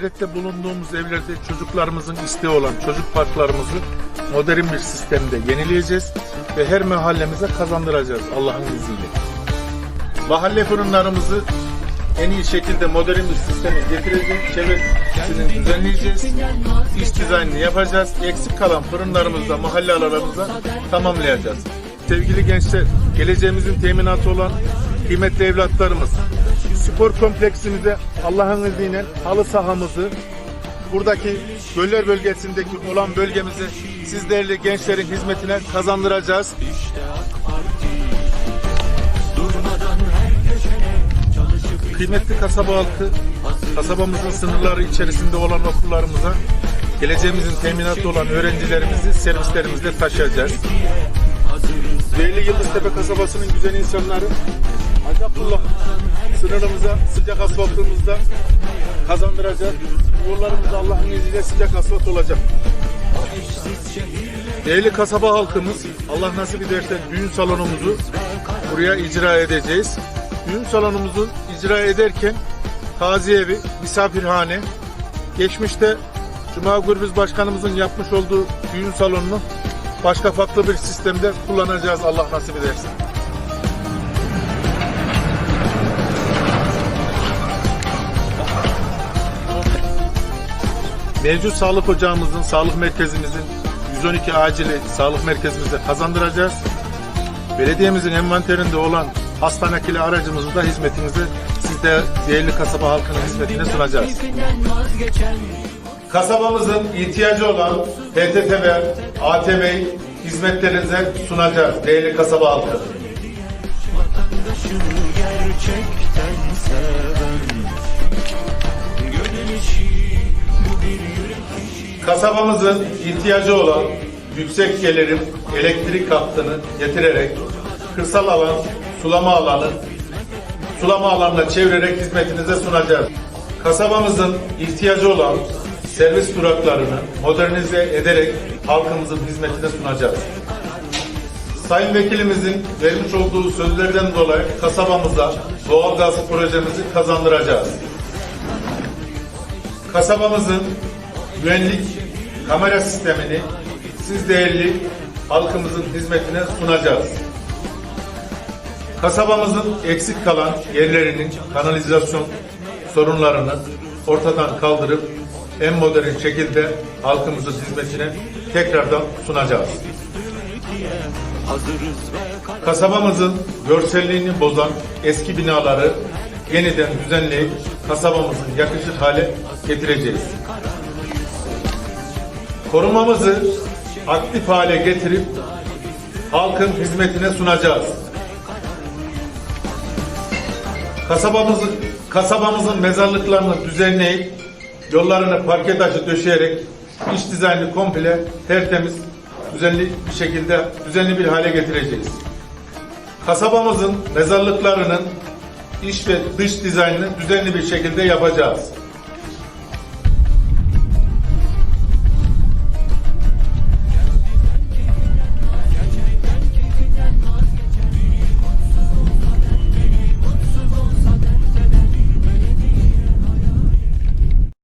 Ziyarette bulunduğumuz evlerde çocuklarımızın isteği olan çocuk parklarımızı modern bir sistemde yenileyeceğiz ve her mahallemize kazandıracağız Allah'ın izniyle. Mahalle fırınlarımızı en iyi şekilde modern bir sisteme getireceğiz. Çevresini düzenleyeceğiz. İş dizaynını yapacağız. Eksik kalan fırınlarımızı da mahalle aralarımıza tamamlayacağız. Sevgili gençler, geleceğimizin teminatı olan kıymetli evlatlarımız, spor kompleksimize Allah'ın izniyle halı sahamızı, buradaki göller bölgesindeki olan bölgemizi siz değerli gençlerin hizmetine kazandıracağız. Kıymetli kasaba halkı, kasabamızın sınırları içerisinde olan okullarımıza geleceğimizin teminatı olan öğrencilerimizi servislerimizde taşıyacağız. Değerli Yıldıztepe kasabasının güzel insanları Abdullah sınırımıza sıcak asfaltımızda kazandıracak. Yollarımız Allah'ın izniyle sıcak asfalt olacak. Değerli kasaba halkımız Allah nasip ederse düğün salonumuzu buraya icra edeceğiz. Düğün salonumuzu icra ederken taziye evi, misafirhane, geçmişte Cuma Gürbüz Başkanımızın yapmış olduğu düğün salonunu başka farklı bir sistemde kullanacağız Allah nasip ederse. Mevcut sağlık ocağımızın, sağlık merkezimizin 112 acili sağlık merkezimize kazandıracağız. Belediyemizin envanterinde olan hasta nakili aracımızı da hizmetinize siz de değerli kasaba halkının hizmetine sunacağız. Kasabamızın ihtiyacı olan PTT ve ATV hizmetlerinize sunacağız değerli kasaba halkı. Vatandaşını gerçekten seven Kasabamızın ihtiyacı olan yüksek gelirim elektrik hattını getirerek kırsal alan, sulama alanı, sulama alanına çevirerek hizmetinize sunacağız. Kasabamızın ihtiyacı olan servis duraklarını modernize ederek halkımızın hizmetine sunacağız. Sayın Vekilimizin vermiş olduğu sözlerden dolayı kasabamıza doğalgaz projemizi kazandıracağız. Kasabamızın güvenlik kamera sistemini siz değerli halkımızın hizmetine sunacağız. Kasabamızın eksik kalan yerlerinin kanalizasyon sorunlarını ortadan kaldırıp en modern şekilde halkımızın hizmetine tekrardan sunacağız. Kasabamızın görselliğini bozan eski binaları yeniden düzenleyip kasabamızın yakışır hale getireceğiz. Korumamızı aktif hale getirip halkın hizmetine sunacağız. Kasabamızın kasabamızın mezarlıklarını düzenleyip yollarını parke taşı döşeyerek iç dizaynı komple tertemiz düzenli bir şekilde düzenli bir hale getireceğiz. Kasabamızın mezarlıklarının iç ve dış dizaynını düzenli bir şekilde yapacağız.